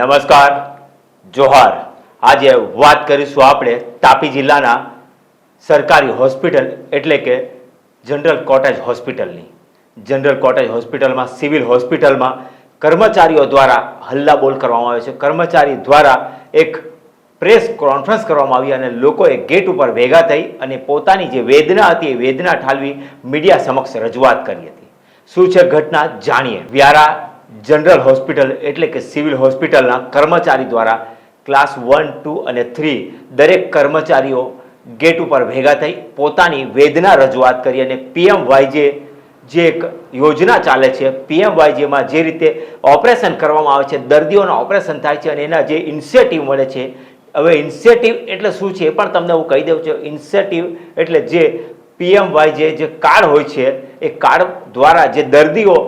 નમસ્કાર, જોહાર. આજે વાત કરીશું આપણે તાપી જિલ્લાના સરકારી હોસ્પિટલ એટલે કે જનરલ કોટેજ હોસ્પિટલની. જનરલ કોટેજ હોસ્પિટલમાં, સિવિલ હોસ્પિટલમાં કર્મચારીઓ દ્વારા હલ્લાબોલ કરવામાં આવે છે. કર્મચારી દ્વારા એક પ્રેસ કોન્ફરન્સ કરવામાં આવી અને લોકોએ ગેટ ઉપર ભેગા થઈ અને પોતાની જે વેદના હતી એ વેદના ઠાલવી મીડિયા સમક્ષ રજૂઆત કરી હતી. શું છે ઘટના? જાણીએ. વ્યારા જનરલ હોસ્પિટલ એટલે કે સિવિલ હોસ્પિટલના કર્મચારી દ્વારા ક્લાસ વન, ટુ અને થ્રી દરેક કર્મચારીઓ ગેટ ઉપર ભેગા થઈ પોતાની વેદના રજૂઆત કરી અને પીએમ વાયજે જે એક યોજના ચાલે છે પીએમ વાયજેમાં જે રીતે ઓપરેશન કરવામાં આવે છે, દર્દીઓના ઓપરેશન થાય છે અને એના જે ઇન્સેટિવ મળે છે, હવે ઇન્સેટિવ એટલે શું છે એ પણ તમને હું કહી દઉં છું. ઇન્સેટિવ એટલે જે પીએમ વાય જે કાર્ડ હોય છે, એ કાર્ડ દ્વારા જે દર્દીઓ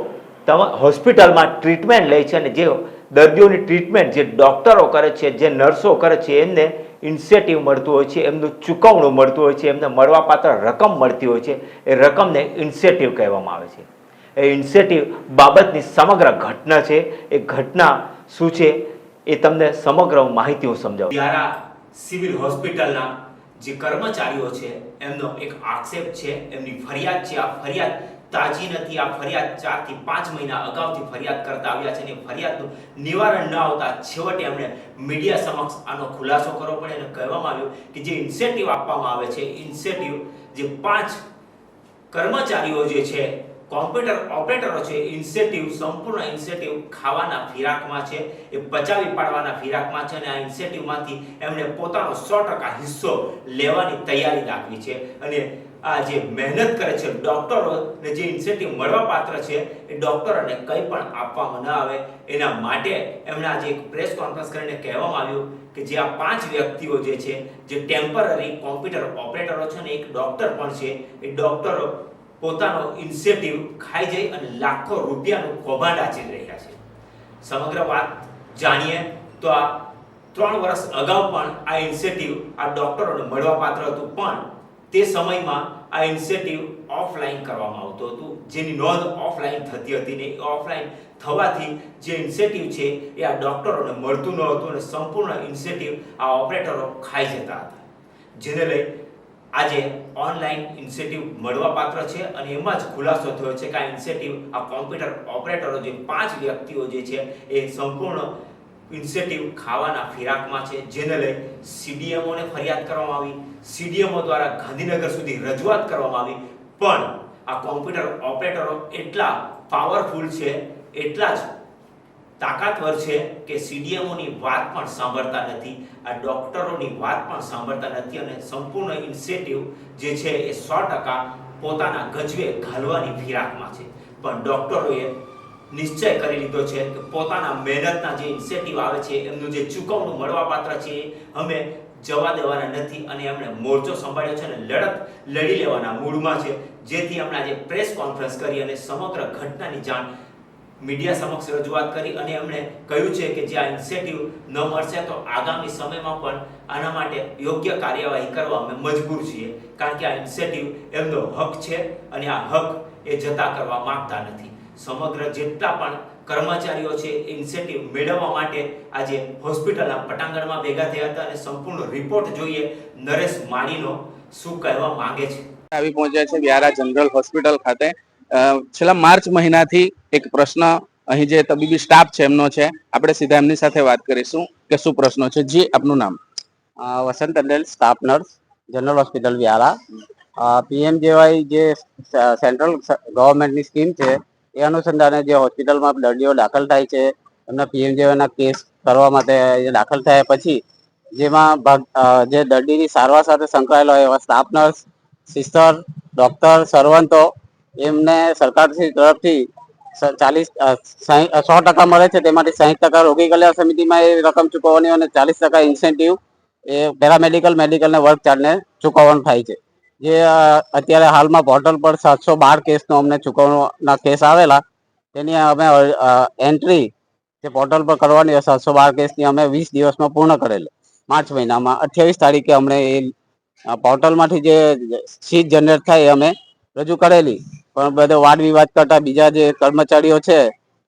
હોસ્પિટલમાં ટ્રીટમેન્ટ લે છે અને જે દર્દીઓની ટ્રીટમેન્ટ જે ડૉક્ટરો કરે છે, જે નર્સો કરે છે, એમને ઇન્સેટિવ મળતું હોય છે, એમનું ચૂકવણું મળતું હોય છે, એમને મળવાપાત્ર રકમ મળતી હોય છે, એ રકમને ઇન્સેટિવ કહેવામાં આવે છે. એ ઇન્સેટિવ બાબતની સમગ્ર ઘટના છે, એ ઘટના શું છે, એ તમને સમગ્ર માહિતી હું સમજાવું. દ્વારા સિવિલ હોસ્પિટલના જે કર્મચારીઓ છે, એમનો એક આક્ષેપ છે, એમની ફરિયાદ છે, આ ફરિયાદ તાજી નથી. આ ફરિયાદ ચારથી પાંચ મહિના અગાઉથી ફરિયાદ કરતા આવ્યા છે અને ફરિયાદનું નિવારણ ન આવતા છેવટે એમણે મીડિયા સમક્ષ આનો ખુલાસો કરવો પડે અને કહેવામાં આવ્યું કે જે ઇન્સેન્ટિવ આપવામાં આવે છે ઇન્સેન્ટિવ જે પાંચ કર્મચારીઓ જે છે કોમ્પ્યુટર ઓપરેટરો છે ઇન્સેન્ટિવ સંપૂર્ણ ઇન્સેન્ટિવ ખાવાના ફિરાકમાં છે, એ પચાવી પાડવાના ફિરાકમાં છે અને આ ઇન્સેન્ટિવમાંથી એમણે પોતાનો સો ટકા હિસ્સો લેવાની તૈયારી દાખવી છે અને આ જે મહેનત કરે છે ડોક્ટરોને જે ઇન્સેન્ટિવ મળવા પાત્ર છે, એ ડોક્ટરોને કંઈ પણ આપવામાં ન આવે. એના માટે એમણે આજે એક પ્રેસ કોન્ફરન્સ કરીને કહેવામાં આવ્યું કે જે આ પાંચ વ્યક્તિઓ જે છે, જે ટેમ્પરરી કોમ્પ્યુટર ઓપરેટરો છે ને એક ડોક્ટર પણ છે, એ ડોક્ટરો પોતાનો ઇન્સેન્ટિવ ખાઈ જઈ અને લાખો રૂપિયાનું કૌભાંડ આચરી રહ્યા છે. સમગ્ર વાત જાણીએ તો આ ત્રણ વર્ષ અગાઉ પણ આ ઇન્સેન્ટિવ આ ડોક્ટરોને મળવા પાત્ર હતું. પણ તે સમયમાં આ ઇન્સેટિવ ઓફલાઈન કરવામાં આવતું હતું. જેની નોંધ ઓફલાઈન થતી હતી ને ઓફલાઈન થવાથી જે ઇન્સેન્ટિવ છે એ આ ડોક્ટરોને મળતું ન હતું અને સંપૂર્ણ ઇન્સેન્ટિવ આ ઓપરેટરો ખાઈ જતા હતા. જેને લઈ આજે ઓનલાઈન ઇન્સેન્ટિવ મળવા પાત્ર છે અને એમાં જ ખુલાસો થયો છે કે આ ઇન્સેન્ટિવ આ કોમ્પ્યુટર ઓપરેટરો જે પાંચ વ્યક્તિઓ જે છે એ સંપૂર્ણ ઇન્સેન્ટિવ ખાવાના ફિરાકમાં છે, જેને લઈ સીડીએમઓને ફરિયાદ કરવામાં આવી. સીડીએમઓ દ્વારા ગાંધીનગર સુધી રજૂઆત કરવામાં આવી. પણ આ કોમ્પ્યુટર ઓપરેટરો એટલા પાવરફુલ છે, એટલા જ તાકાતવર છે કે સીડીએમઓની વાત પણ સાંભળતા નથી, આ ડોક્ટરોની વાત પણ સાંભળતા નથી અને સંપૂર્ણ ઇન્સેન્ટિવ જે છે એ સો ટકા પોતાના ગજવે ઘાલવાની ફિરાકમાં છે. પણ ડોક્ટરોએ નિશ્ચય કરી લીધો છે કે પોતાના મહેનતના જે ઇન્સેન્ટિવ આવે છે, એમનું જે ચૂકવણું મળવાપાત્ર છે, અમે જવા દેવાના નથી અને એમણે મોરચો સંભાળ્યો છે અને લડત લડી લેવાના મૂડમાં છે. જેથી એમણે આજે પ્રેસ કોન્ફરન્સ કરી અને સમગ્ર ઘટનાની જાણ મીડિયા સમક્ષ રજૂઆત કરી અને એમણે કહ્યું છે કે જે આ ઇન્સેન્ટિવ ન મળશે તો આગામી સમયમાં પણ આના માટે યોગ્ય કાર્યવાહી કરવા અમે મજબૂર છીએ. કારણ કે આ ઇન્સેન્ટિવ એમનો હક છે અને આ હક એ જતા કરવા માંગતા નથી. સમગ્ર જેટલા પણ કર્મચારીઓ છે ઇન્સેન્ટિવ મેળવવા માટે આજે હોસ્પિટલના પટાંગણમાં ભેગા થયા હતા અને સંપૂર્ણ રિપોર્ટ જોઈએ નરેશ માણીનો શું કહેવા માંગે છે? આવી પહોંચ્યા છે વ્યારા જનરલ હોસ્પિટલ ખાતે. છેલ્લા માર્ચ મહિનાથી એક પ્રશ્ન અહીં જે તબીબી સ્ટાફ છે એમનો છે આપણે સીધા એમની સાથે વાત કરીશું કે શું પ્રશ્નો છે. જી આપનું નામ? Vasant Andel staff nurse general hospital Vyara. PM JAY જે સેન્ટ્રલ ગવર્મેન્ટની સ્કીમ છે એ અનુસંધાને જે હોસ્પિટલમાં દર્દીઓ દાખલ થાય છે, એમના પીએમજેવાયના કેસ કરવા માટે દાખલ થયા પછી, જેમાં ભાગ જે દર્દીની સારવાર સાથે સંકળાયેલા હોય એવા સ્ટાફ નર્સ, સિસ્ટર, ડોક્ટર, સર્વંતો, એમને સરકારશ્રી તરફથી ચાલીસ સો ટકા મળે છે. તેમાંથી સાહીઠ ટકા રોગી કલ્યાણ સમિતિમાં એ રકમ ચૂકવવાની અને ચાલીસ ટકા ઇન્સેન્ટિવ એ પેરામેડિકલ મેડિકલ ને વર્ક ચાર્જને ચૂકવવાનું થાય છે. જે અત્યારે હાલમાં પોર્ટલ પર સાતસો બાર કેસનો અમને ચૂકવવાના કેસ આવેલા. તેની અમે એન્ટ્રી જે પોર્ટલ પર કરવાની હોય, સાતસો બાર કેસની અમે વીસ દિવસમાં પૂર્ણ કરેલી. માર્ચ મહિનામાં. અઠ્યાવીસ તારીખે અમને એ પોર્ટલમાંથી જે સીટ જનરેટ થાય એ અમે રજૂ કરેલી. પણ બધો વાદ વિવાદ કરતા બીજા જે કર્મચારીઓ છે,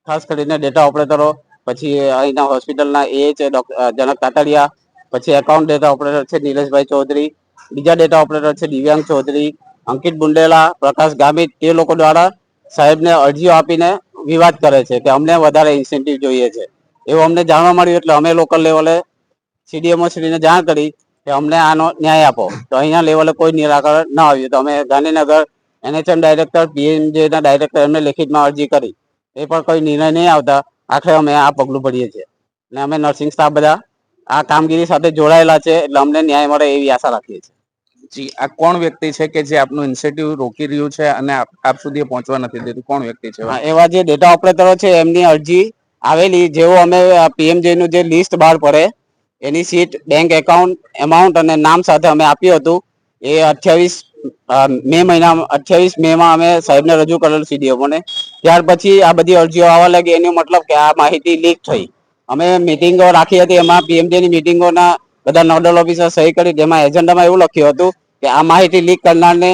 ખાસ કરીને ડેટા ઓપરેટરો પછી અહીંના હોસ્પિટલના એ છે ડોક્ટર જનક કાતડિયા પછી એકાઉન્ટ ડેટા ઓપરેટર છે, નીલેશભાઈ ચૌધરી બીજા ડેટા ઓપરેટર છે, દિવ્યાંગ ચૌધરી, અંકિત બુંડેલા, પ્રકાશ ગામિત તે લોકો દ્વારા સાહેબને અરજીઓ આપીને વિવાદ કરે છે કે અમને વધારે ઇન્સેન્ટિવ જોઈએ છે. એવું અમને જાણવા મળ્યું એટલે અમે લોકલ લેવલે સીડીએમઓ શ્રીને જાણ કરી કે અમને આનો ન્યાય આપો. તો અહીંયા લેવલે કોઈ નિરાકરણ ન આવ્યું. તો અમે ગાંધીનગર એનએચએમ ડાયરેક્ટર પીએમજેના ડાયરેક્ટર એમને લેખિતમાં અરજી કરી. એ પણ કોઈ નિર્ણય નહીં આવતા. આખરે અમે આ પગલું ભરીએ છીએ. અને અમે નર્સિંગ સ્ટાફ બધા આ કામગીરી સાથે જોડાયેલા છે એટલે અમને ન્યાય મળે એવી આશા રાખીએ છીએ. જી આ કોણ વ્યક્તિ છે કે જે આપનું ઇન્સેન્ટિવ રોકી રહ્યું છે અને આપ સુધી પહોંચવા નથી દેતું? કોણ વ્યક્તિ છે? એવા જે ડેટા ઓપરેટરો છે એમની અરજી આવેલી જેવો અમે પીએમજે નું જે લિસ્ટ બહાર પડે એની સીટ બેંક એકાઉન્ટ એમાઉન્ટ અને નામ સાથે અમે આપ્યું હતું. એ અઠ્યાવીસ મે મહિના અઠ્યાવીસ મે માં અમે સાહેબને રજૂ કરેલું સીડીએમઓને ત્યાર પછી આ બધી અરજીઓ આવવા લાગી. એનો મતલબ કે આ માહિતી લીક થઈ. અમે મિટિંગો રાખી હતી. એમાં પીએમજે ની મિટિંગોના બધા નોડલ ઓફિસર સહી કરી. જેમાં એજન્ડામાં એવું લખ્યું હતું કે આ માહિતી લીક કરનારને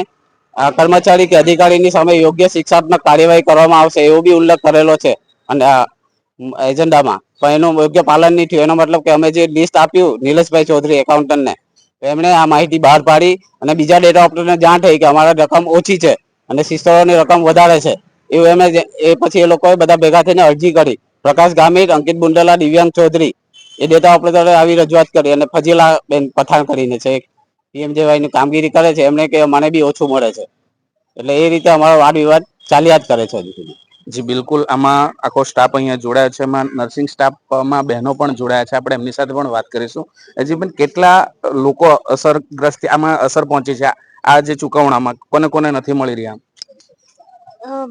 કર્મચારી કે અધિકારીની સામે યોગ્ય શિક્ષાત્મક કાર્યવાહી કરવામાં આવશે એવો બી ઉલ્લેખ કરેલો છે. અને એજન્ડામાં. પણ એનું યોગ્ય પાલન નહીં થયું. એનો મતલબ કે અમે જે લિસ્ટ આપ્યું નીલેશભાઈ ચૌધરી એકાઉન્ટન્ટને એમણે આ માહિતી બહાર પાડી અને બીજા ડેટા ઓપરેટરને જાણ થઈ કે અમારા રકમ ઓછી છે અને સિસ્ટરોની રકમ વધારે છે. એવું એમણે એ પછી એ લોકોએ બધા ભેગા થઈને અરજી કરી. પ્રકાશ ગામિત, અંકિત બુંડેલા, દિવ્યાંગ ચૌધરી, એ ડેટા ઓપરેટરે આવી રજૂઆત કરી અને ફજીલા બેન પઠાણ કરીને છે પીએમજેવાયની કામગીરી કરે છે એમણે કે મને બી ઓછું મળે છે. એટલે એ રીતે અમારો વાદ વિવાદ ચાલ્યા જ કરે છે હજુ જી, બિલકુલ. આમાં આખો સ્ટાફ અહીંયા જોડાયો છે, એમાં નર્સિંગ સ્ટાફમાં બહેનો પણ જોડાયા છે. આપણે એમની સાથે પણ વાત કરીશું. હજી પણ કેટલા લોકો અસરગ્રસ્ત, આમાં અસર પહોંચી છે? આ જે ચુકવણામાં કોને કોને નથી મળી રહ્યા?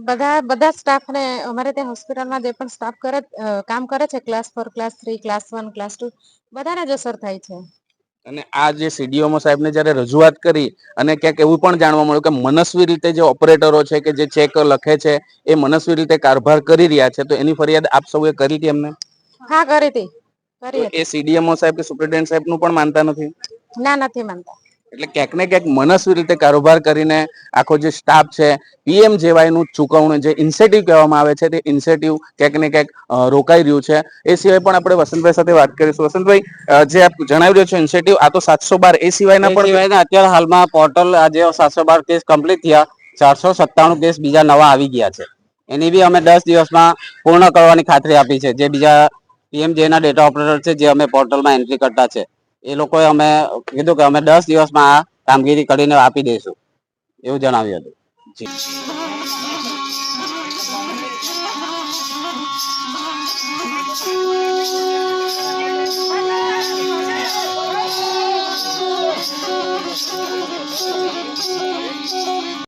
બધા બધા સ્ટાફને અમારે ત્યાં હોસ્પિટલમાં જે પણ સ્ટાફ કરે કામ કરે છે class four class three class one class two બધાને જ અસર થાય છે. અને આ જે સીડીઓમો સાહેબને જ્યારે રજૂઆત કરી અને ક્યાંક એવું પણ જાણવા મળ્યું કે મનસ્વી રીતે જે ઓપરેટરો છે કે જે ચેક લખે છે એ મનસ્વી રીતે કારભાર કરી રહ્યા છે તો એની ફરિયાદ આપ સૌએ કરી હતી એમને? હા કરી હતી. એ સીડીએમઓ સાહેબ કે સુપ્રિન્ટેન્ડન્ટ સાહેબનું પણ માનતા નથી? ના નથી માનતા. એટલે ક્યાંક ને ક્યાંક મનસ્વી રીતે કારોબાર કરીને આખો જે સ્ટાફ છે પીએમ જેવાયનું ચૂકવણું જે ઇન્સેન્ટિવ કહેવામાં આવે છે તે ઇન્સેન્ટિવ ક્યાંક ને ક્યાંક રોકાઈ રહ્યું છે. એ સિવાય પણ આપણે વસંતભાઈ સાથે વાત કરીશું. વસંતભાઈ જે આપ જણાવી રહ્યો છો ઇન્સેન્ટિવ આ તો સાતસો બાર એ સિવાયના પણ અત્યારે હાલમાં પોર્ટલ આજે સાતસો બાર કેસ કમ્પ્લીટ થયા ચારસો સત્તાણું કેસ બીજા નવા આવી ગયા છે. એની બી અમે દસ દિવસમાં પૂર્ણ કરવાની ખાતરી આપી છે. જે બીજા પીએમ ના ડેટા ઓપરેટર છે જે અમે પોર્ટલમાં એન્ટ્રી કરતા છે. એ લોકોએ અમે કીધું કે અમે દસ દિવસમાં આ કામગીરી કરીને આપી દઈશું. એવું જણાવ્યું હતું.